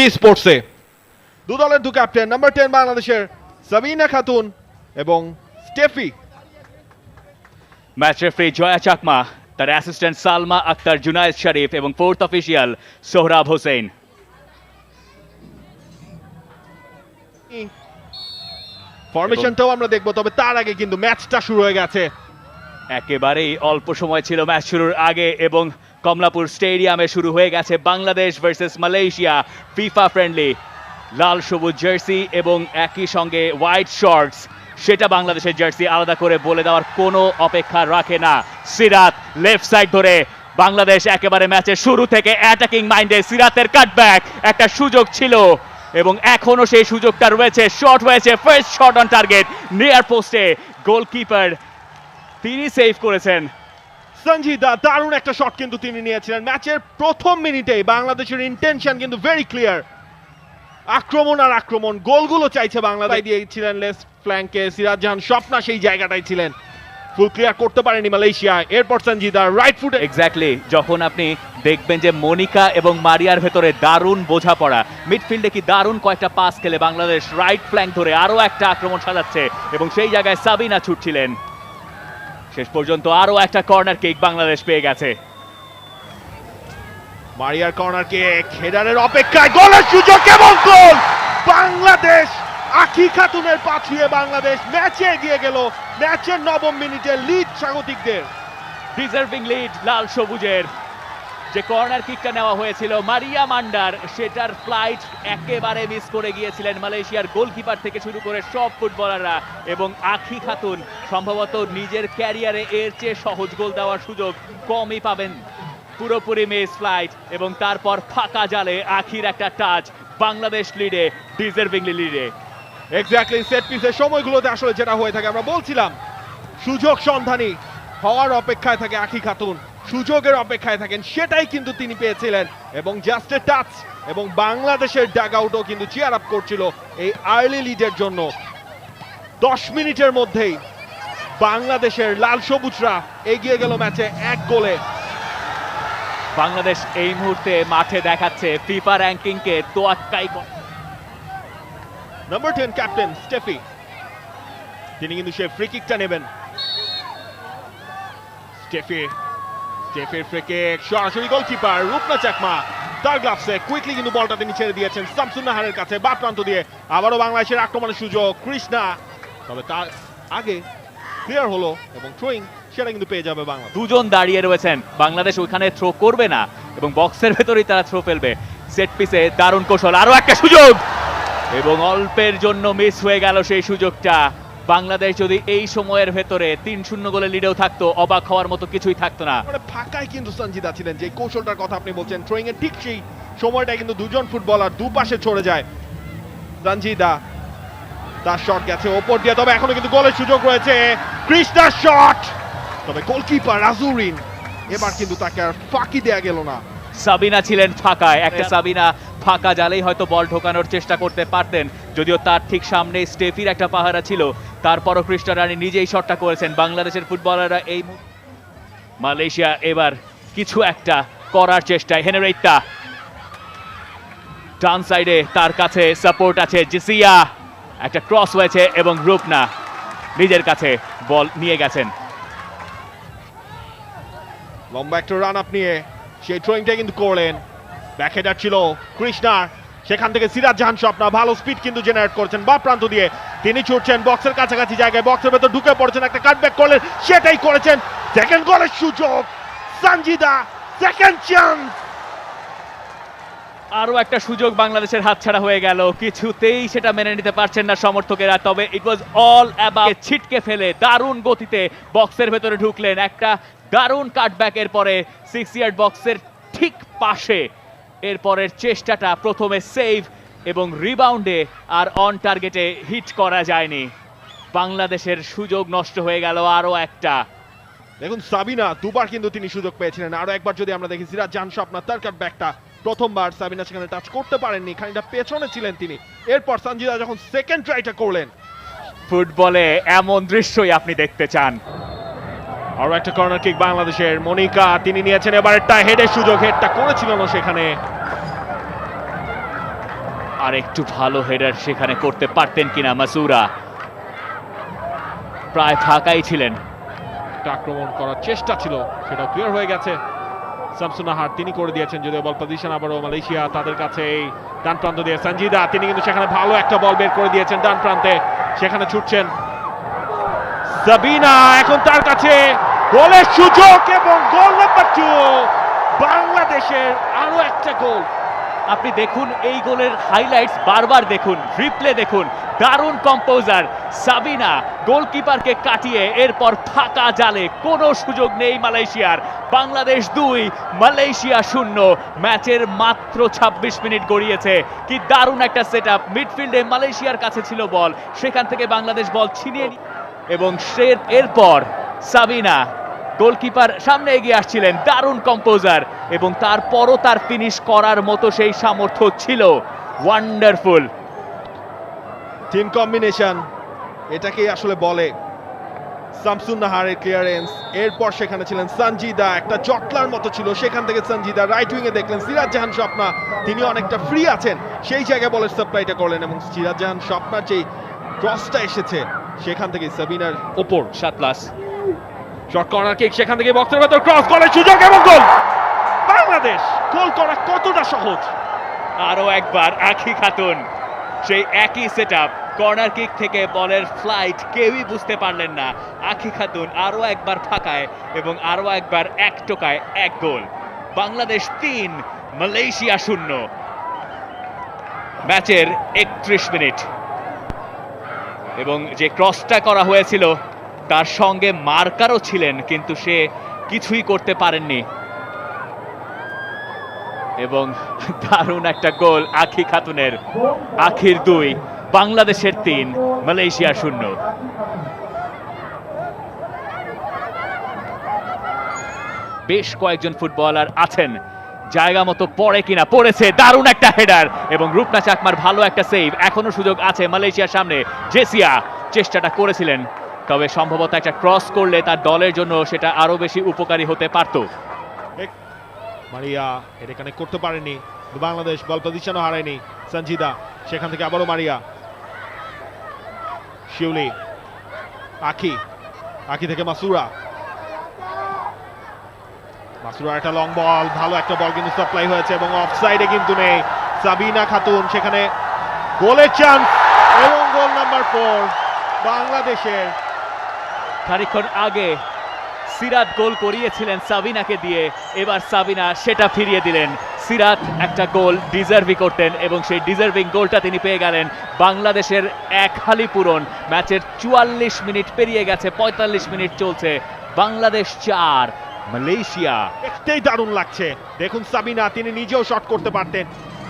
জি স্পোর্টসে দু দলের দু ক্যাপ্টেন নাম্বার টেন বাংলাদেশের সাবিনা খাতুন এবং Steffi. Match referee Joya Chakma তার অ্যাসিস্ট্যান্ট সালমা আক্তার জুনায়েদ শরীফ এবং ফোর্থ অফিসিয়াল সোহরাব হোসেন। ফরমেশনটাও আমরা দেখব তবে তার আগে কিন্তু ম্যাচটা শুরু হয়ে গেছে। একেবারেই অল্প সময় ছিল ম্যাচ শুরুর আগে এবং কমলাপুর স্টেডিয়ামে শুরু হয়ে গেছে Bangladesh versus Malaysia FIFA friendly লাল সবুজ জার্সি এবং একই সঙ্গে হোয়াইট শর্টস সেটা বাংলাদেশের জার্সি আলাদা করে বলে দেওয়ার কোনো অপেক্ষা রাখে না। সিরাত লেফট সাইড ধরে। বাংলাদেশ একেবারে ম্যাচের শুরু থেকে অ্যাটাকিং মাইন্ডে সিরাতের কাটব্যাক একটা সুযোগ ছিল এবং এখনও সেই সুযোগটা রয়েছে। শট হয়েছে first shot on target near পোস্টে গোলকিপার তিনি সেভ করেছেন। সঞ্জিদা দারুণ একটা শট কিন্তু তিনি নিয়েছিলেন। ম্যাচের প্রথম মিনিটেই বাংলাদেশের ইন্টেনশন কিন্তু ভেরি ক্লিয়ার আক্রমণ আর আক্রমণ গোলগুলো চাইছে বাংলাদেশ। দিয়েছিলেন লেফট ফ্ল্যাঙ্কে সিরাজ জাহান স্বপ্না সেই জায়গাটাই ছিলেন। ফুল ক্লিয়ার করতে পারেনি মালয়েশিয়া। এরপর সঞ্জিদা রাইট ফুটে এক্স্যাক্টলি যখন আপনি দেখবেন যে মনিকা এবং মারিয়ার ভেতরে দারুণ বোঝাপড়া। মিডফিল্ডে কি দারুণ কয়েকটা পাস খেলে বাংলাদেশ রাইট ফ্ল্যাঙ্ক ধরে আরও একটা আক্রমণ সাজাচ্ছে। এবং সেই জায়গায় সাবিনা ছুটছিলেন। শেষ পর্যন্ত আরও একটা কর্নার কেক বাংলাদেশ পেয়ে গেছে। মারিয়ার কর্নার কিক হেডারের অপেক্ষায় গোলের সুযোগ এবং গোল! বাংলাদেশ আখি খাতুনের পাঠিয়ে বাংলাদেশ ম্যাচে এগিয়ে গেল। ম্যাচের নবম মিনিটে লিড স্বাগতিকদের ডিজার্ভিং লিড লাল সবুজের। যে কর্নার কিকটা নেওয়া হয়েছিল, মারিয়া মান্ডার সেটার ফ্লাইট একেবারে মিস করে গিয়েছিলেন মালয়েশিয়ার গোলকিপার থেকে শুরু করে সব ফুটবলাররা এবং আখি খাতুন সম্ভবত নিজের ক্যারিয়ারে এর চেয়ে সহজ গোল দেওয়ার সুযোগ কমই পাবেন। পুরোপুরি মিস ফ্লাইট এবং তারপর ফাঁকা জালে আখির একটা টাচ বাংলাদেশ লিডে ডিজার্ভিংলি লিডে এক্স্যাক্টলি সেট পিসের সময়গুলোতে আসলে যেটা হয়ে থাকে, আমরা বলছিলাম, সুযোগ সন্ধানী হওয়ার অপেক্ষায় থাকে আখি খাতুন। সুযোগের অপেক্ষায় থাকেন সেটাই কিন্তু তিনি পেয়েছিলেন। এবং জাস্ট এ টাচ এবং বাংলাদেশের ডাগ আউটও কিন্তু চেয়ার আপ করছিল এই আর্লি লিডের জন্য। দশ মিনিটের মধ্যেই বাংলাদেশের লাল সবুজরা এগিয়ে গেল ম্যাচে এক গোলে। বাংলাদেশ এই মুহূর্তে মাঠে দেখাচ্ছে ফিফা র্যাঙ্কিংকে তোয়াক্কাই নাম্বার টেন ক্যাপ্টেন স্টেফি তিনি কিন্তু সে ফ্রি কিকটা নেবেন। স্টেফি স্টেফির ফ্রি কিক সরাসরি গোলকিপার রূপনা চাকমা। তার গ্লাভসে কুইকলি কিন্তু বলটা তিনি ছেড়ে দিয়েছেন শামসুন নাহারের কাছে, বা প্রান্ত দিয়ে। আবারও বাংলাদেশের আক্রমণের সুযোগ, কৃষ্ণা। তবে তার আগে ক্লিয়ার হলো এবং থ্রোয়িং সেটা কিন্তু পেয়ে যাবে বাংলাদেশ। দুজন দাঁড়িয়ে রয়েছেন। বাংলাদেশ ওখানে থ্রো করবে না এবং বক্সের ভেতরেই তারা থ্রো ফেলবে। সেট পিসে দারুণ কৌশল, আরও একটা সুযোগ! এবং অল্পের জন্য মিস হয়ে গেল সেই সুযোগটা। বাংলাদেশ যদি এই সময়ের ভেতরে তিন শূন্য গোলে লিডেও থাকতো অবাক হওয়ার মতো কিছুই থাকতো না। মানে ফাঁকায় কিন্তু সঞ্জিদা ছিলেন যে কৌশলটার কথা আপনি বলছেন থ্রোয়িং এর ঠিক সেই সময়টা কিন্তু দুজন ফুটবলার দুপাশে ছড়ে যায়। সঞ্জিদা তার শট গেছে ওপর দিয়ে তবে এখনও কিন্তু গোলের সুযোগ রয়েছে। কৃষ্ণার শট তবে গোলকিপার রাজুরিন এবার কিন্তু তাকে আর ফাঁকি দেয়া গেল না। সাবিনা ছিলেন ফাঁকায় একটা সাবিনা ফাঁকা জালেই হয়তো বল ঢোকানোর চেষ্টা করতে পারতেন। যদিও তার ঠিক সামনে স্টেফির একটা পাহারা ছিল, তারপরও কৃষ্ণ রানী নিজেই শটটা করেছেন। বাংলাদেশের ফুটবলাররা এই মালয়েশিয়া এবার কিছু একটা করার চেষ্টায়। হেনেরেইতা ডান সাইডে তার কাছে সাপোর্ট আছে জিসিয়া। একটা ক্রস হয়েছে এবং রূপনা নিজের কাছে বল নিয়ে গেছেন। লম্বা একটা রান আপ নিয়ে, সেই থ্রোয়িংটা কিন্তু করলেন। ব্যাকহেডার ছিল কৃষ্ণার। সেখান থেকে সিরাজ জাহান স্বপ্না, ভালো স্পিড কিন্তু জেনারেট করছেন। বা প্রান্ত দিয়ে তিনি ছুটছেন বক্সের কাছাকাছি জায়গায়। বক্সের ভেতর ঢুকে পড়ছেন, একটা কাটব্যাক করলেন, সেটাই করেছেন। সেকেন্ড গোলের সুযোগ সঞ্জিদা সেকেন্ড চান্স আরও একটা সুযোগ বাংলাদেশের হাতছাড়া হয়ে গেল। কিছুতেই সেটা মেনে নিতে পারছেন না সমর্থকেরা, তবে ইট ওয়াজ অল অ্যাবাউট ছিটকে ফেলে, দারুণ গতিতে বক্সের ভেতরে ঢুকলেন। একটা দারুণ কাটব্যাকের পরে সিক্স ইয়ার্ড বক্সের ঠিক পাশে এরপরের চেষ্টাটা প্রথমে সেভ এবং রিবাউন্ডে আর অন টার্গেটে হিট করা যায়নি। বাংলাদেশের সুযোগ নষ্ট হয়ে গেল আরও একটা। দেখুন সাবিনা দুবার কিন্তু তিনি সুযোগ পেয়েছিলেন। আরও একবার যদি আমরা দেখি সিরাজ জাহান স্বপ্না তার কাটব্যাকটা প্রথমবার সাবিনা সেখানে টাচ করতে পারেননি। খানিকটা পেছনে ছিলেন তিনি। এরপর সঞ্জিদা যখন সেকেন্ড ট্রাইটা করলেন। ফুটবলে এমন দৃশ্যই আপনি দেখতে চান। আরও একটা কর্নার কিক বাংলাদেশের মনিকা, তিনি নিয়েছেন এবার একটা হেডের সুযোগ হেডটা করেছিলেন সেখানে। আর একটু ভালো হেডার সেখানে করতে পারতেন কিনা মাসুরা। প্রায় ফাঁকাই ছিলেন। আক্রমণ করার চেষ্টা ছিল, সেটাও ক্লিয়ার হয়ে গেছে। শামসুনাহার তিনি করে দিয়েছেন যদিও বল পজিশন আবারও মালয়েশিয়া তাদের কাছে এই ডান প্রান্ত দিয়ে। সঞ্জিদা তিনি কিন্তু সেখানে ভালো একটা বল বের করে দিয়েছেন ডান প্রান্তে, সেখানে ছুটছেন। সাবিনা এখন তার কাছে গোলের সুযোগ এবং গোল নাম্বার টু বাংলাদেশের আরও একটা গোল। আপনি দেখুন, এই গোলের হাইলাইটস বারবার দেখুন রিপ্লে দেখুন। দারুণ কম্পোজার সাবিনা গোলকিপারকে কাটিয়ে এরপর ফাঁকা জালে, কোনো সুযোগ নেই মালয়েশিয়ার। বাংলাদেশ দুই, মালয়েশিয়া শূন্য। ম্যাচের মাত্র ২৬ মিনিট গড়িয়েছে। কি দারুণ একটা সেট আপ মিডফিল্ডে মালয়েশিয়ার কাছে ছিল বল। সেখান থেকে বাংলাদেশ বল ছিনিয়ে এবং সে এরপর সাবিনা গোলকিপার সামনে এগিয়ে আসছিলেন দারুণ কম্পোজার এবং তারপরও তার ফিনিশ করার মতো সেই সামর্থ্য ছিল। ওয়ান্ডারফুল টিম কম্বিনেশন এটাকেই আসলে বলে শামসুন নাহারের ক্লিয়ারেন্স এরপর সেখানে ছিলেন সঞ্জিদা একটা জটলার মতো ছিল। সেখান থেকে সঞ্জিদা রাইট উইং এ দেখলেন সিরাজ জাহান স্বপ্না। তিনি অনেকটা ফ্রি আছেন। সেই জায়গায় বলের সাপ্লাইটা করলেন এবং সিরাজ জাহান স্বপ্নার যেই ক্রসটা এসেছে সেখান থেকে সাবিনার ওপর সাত প্লাস শর্ট কর্নার কিক সেখান থেকে বক্সের ভেতর ক্রস করার সুযোগ এবং গোল। বাংলাদেশ গোল করা কতটা সহজ? আরও একবার আখি খাতুন। সেই একই সেট কর্নার কিক থেকে বলের ফ্লাইট কেউই বুঝতে পারলেন না। আখি খাতুন আরও একবার ফাঁকায় এবং আরও একবার এক টোকায় এক গোল। বাংলাদেশ তিন, মালয়েশিয়া শূন্য। ম্যাচের একত্রিশ মিনিট। এবং যে ক্রসটা করা হয়েছিল তার সঙ্গে মার্কারও ছিলেন, কিন্তু সে কিছুই করতে পারেননি। এবং দারুণ একটা গোল আখি খাতুনের। আখির দুই, বাংলাদেশের তিন, মালয়েশিয়া শূন্য। বেশ কয়েকজন ফুটবলার আছেন, জায়গা মতো পড়ে কিনা, পড়েছে, দারুণ একটা হেডার। এবং রূপনা চাকমার ভালো একটা সেভ, এখনও সুযোগ আছে মালয়েশিয়ার সামনে। জেসিয়া চেষ্টাটা করেছিলেন। তবে সম্ভবত একটা ক্রস করলে তার দলের জন্য সেটা আরও বেশি উপকারী হতে পারতো। মারিয়া এটা কানেক্ট করতে পারেনি। বাংলাদেশ বল পজিশনও হারায়নি। সঞ্জিদা, সেখান থেকে আবারও মারিয়া। শিউলি, আখি আখি থেকে মাসুরা। মাসুরা একটা লং বল ভালো একটা বল কিন্তু সাপ্লাই হয়েছে এবং অফসাইডে কিন্তু নেই। সাবিনা খাতুন, সেখানে গোলের চান্স এবং গোল নাম্বার ফোর বাংলাদেশের খানিকক্ষণ আগে সিরাত গোল করিয়েছিলেন সাবিনাকে দিয়ে। এবার সাবিনা সেটা ফিরিয়ে দিলেন। সিরাত একটা গোল ডিজার্ভই করতেন এবং সেই ডিজার্ভিং গোলটা তিনি পেয়ে গেলেন বাংলাদেশের এক হালি পূরণ। ম্যাচের চুয়াল্লিশ মিনিট পেরিয়ে গেছে, পঁয়তাল্লিশ মিনিট চলছে। বাংলাদেশ চার, মালয়েশিয়া। দেখতেই দারুণ লাগছে। দেখুন সাবিনা, তিনি নিজেও শট করতে পারতেন।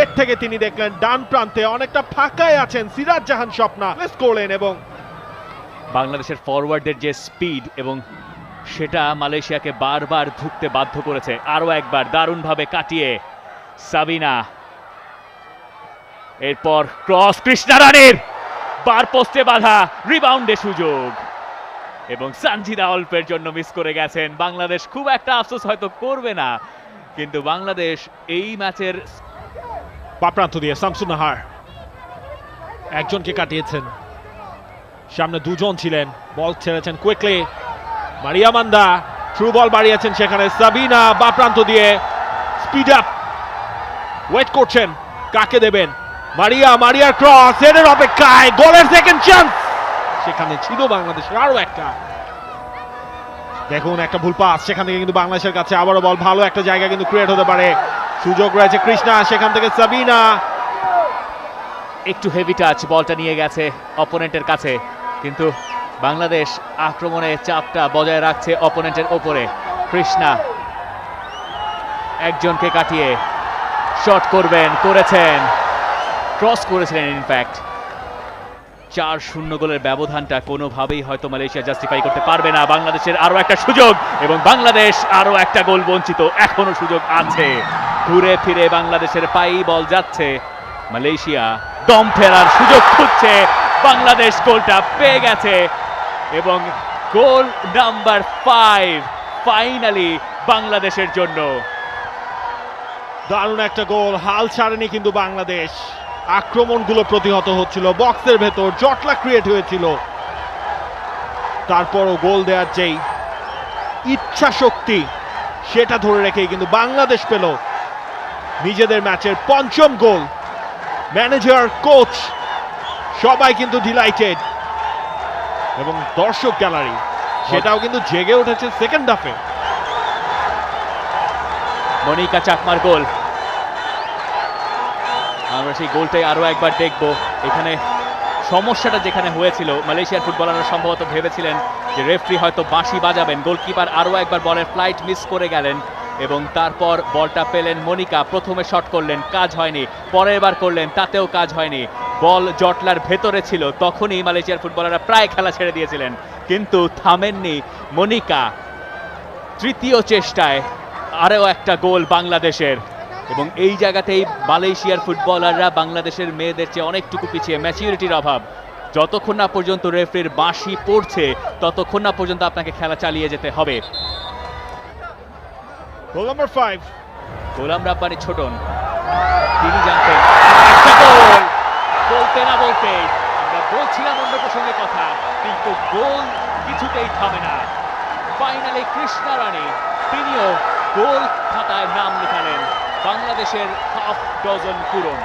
এর থেকে তিনি দেখলেন ডান প্রান্তে অনেকটা ফাঁকায় আছেন সিরাজ জাহান স্বপ্না। করলেন এবং বাংলাদেশের ফরওয়ার্ডের যে স্পিড এবং সেটা মালয়েশিয়াকে বারবার ধুকতে বাধ্য করেছে, আরও একবার দারুণভাবে কাটিয়ে সাবিনা। এরপর ক্রস কৃষ্ণা রানের বার পোস্টে বাধা রিবাউন্ডে সুযোগ। এবং সানজিদা অল্পের জন্য মিস করে গেছেন। বাংলাদেশ খুব একটা আফসোস হয়তো করবে না, কিন্তু বাংলাদেশ এই ম্যাচের দিয়ে শামসুন একজনকে কাটিয়েছেন। সামনে দুজন ছিলেন। বল ছেড়েছেন quickly Maria Manda through ball বাড়িয়েছেন সেখানে। সাবিনা বাপ্রান্ত দিয়ে স্পিড আপ ওয়েট করছেন, কাকে দেবেন? মারিয়া, মারিয়ার ক্রস এর অপেক্ষায় গোলের সেকেন্ড চান্স সেখানে ছিল বাংলাদেশের আরও একটা। দেখুন, একটা ভুল পাস সেখান থেকে কিন্তু বাংলাদেশের কাছে আবারও বল। ভালো একটা জায়গা কিন্তু ক্রিয়েট হতে পারে। সুযোগ রয়েছে কৃষ্ণা, সেখান থেকে সাবিনা। একটু হেভি টাচ বলটা নিয়ে গেছে অপোনেন্টের কাছে। কিন্তু বাংলাদেশ আক্রমণে চাপটা বজায় রাখছে অপোনেন্টের ওপরে। কৃষ্ণা একজনকে কাটিয়ে শট করবেন, করেছেন। ক্রস করেছিলেন ইনফ্যাক্ট চার শূন্য গোলের ব্যবধানটা কোনোভাবেই হয়তো মালয়েশিয়া জাস্টিফাই করতে পারবে না। বাংলাদেশের আরও একটা সুযোগ এবং বাংলাদেশ আরও একটা গোল বঞ্চিত। এখনও সুযোগ আছে। ঘুরে ফিরে বাংলাদেশের পাই বল যাচ্ছে। মালয়েশিয়া দম ফেরার সুযোগ খুঁজছে। বাংলাদেশ গোলটা পেয়ে গেছে এবং গোল নাম্বার ফাইভ ফাইনালি বাংলাদেশের জন্য। দারুণ একটা গোল, হাল ছাড়েনি কিন্তু বাংলাদেশ। আক্রমণগুলো প্রতিহত হচ্ছিল বক্সের ভেতর জটলা ক্রিয়েট হয়েছিল। তারপরও গোল দেওয়ার যেই ইচ্ছা শক্তি, সেটা ধরে রেখেই কিন্তু বাংলাদেশ পেল নিজেদের ম্যাচের পঞ্চম গোল। ম্যানেজার কোচ সবাই কিন্তু ডিলাইটেড এবং দর্শক গ্যালারি সেটাও কিন্তু জেগে উঠেছে সেকেন্ড হাফে মনিকা চাকমার গোল। আমরা সেই গোলটাই আরও একবার দেখব। এখানে সমস্যাটা যেখানে হয়েছিল মালয়েশিয়ার ফুটবলাররা সম্ভবত ভেবেছিলেন যে রেফরি হয়তো বাঁশি বাজাবেন। গোলকিপার আরও একবার বলের ফ্লাইট মিস করে গেলেন এবং তারপর বলটা পেলেন মনিকা। প্রথমে শট করলেন, কাজ হয়নি। পরের বার করলেন, তাতেও কাজ হয়নি। বল জটলার ভেতরে ছিল তখনই মালয়েশিয়ার ফুটবলাররা প্রায় খেলা ছেড়ে দিয়েছিলেন। কিন্তু থামেননি মনিকা। তৃতীয় চেষ্টায় আরও একটা গোল বাংলাদেশের। এবং এই জায়গাতেই মালয়েশিয়ার ফুটবলাররা বাংলাদেশের মেয়েদের চেয়ে অনেকটুকু পিছিয়ে ম্যাচিউরিটির অভাব। যতক্ষণ না পর্যন্ত রেফরির বাঁশি পড়ছে ততক্ষণ না পর্যন্ত আপনাকে খেলা চালিয়ে যেতে হবে। Goal number five Golam Rabbani Chhoton. তিনি জানতেন। একটা গোল বলতে আমরা বলছিলাম অন্য প্রসঙ্গে কথা, কিন্তু গোল কিছুতেই থামে না। ফাইনালে কৃষ্ণা রানী, তিনিও গোল খাতায় নাম লেখালেন বাংলাদেশের হাফ ডজন পূরণ।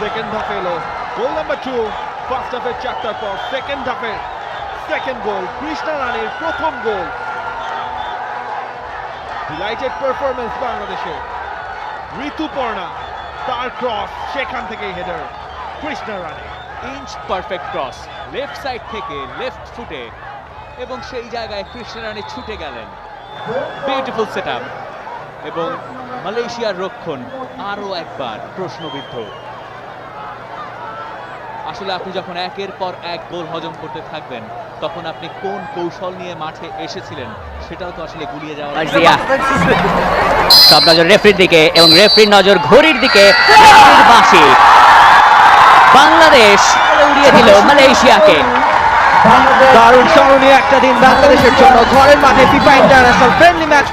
সেকেন্ড হাফে এলো গোল নাম্বার টু ফার্স্ট হাফের চারটার পর সেকেন্ড হাফে সেকেন্ড গোল কৃষ্ণা রানীর প্রথম গোল ডিলাইটেড পারফরমেন্স বাংলাদেশে ঋতুপর্ণা তার ক্রস সেখান থেকে header Krishna Rani inch perfect cross left side থেকে লেফট ফুটে এবং সেই জায়গায় কৃষ্ণ রানে ছুটে গেলেন। বিউটিফুল সেট এবং মালয়েশিয়ার রক্ষণ আরও একবার প্রশ্নবিদ্ধ। আসলে আপনি যখন একের পর এক গোল হজম করতে থাকবেন তখন আপনি কোন কৌশল নিয়ে মাঠে এসেছিলেন সেটাও তো আসলে গুলিয়ে যাওয়া সব নজর রেফরির দিকে এবং রেফরির নজর ঘড়ির দিকে। বাংলাদেশ উড়িয়ে দিল মালয়েশিয়াকে। দারুণ স্মরণীয় একটা দিন বাংলাদেশের জন্য। ঘরের মাঠে ফিফা ইন্টারন্যাশনাল ফ্রেন্ডলি ম্যাচ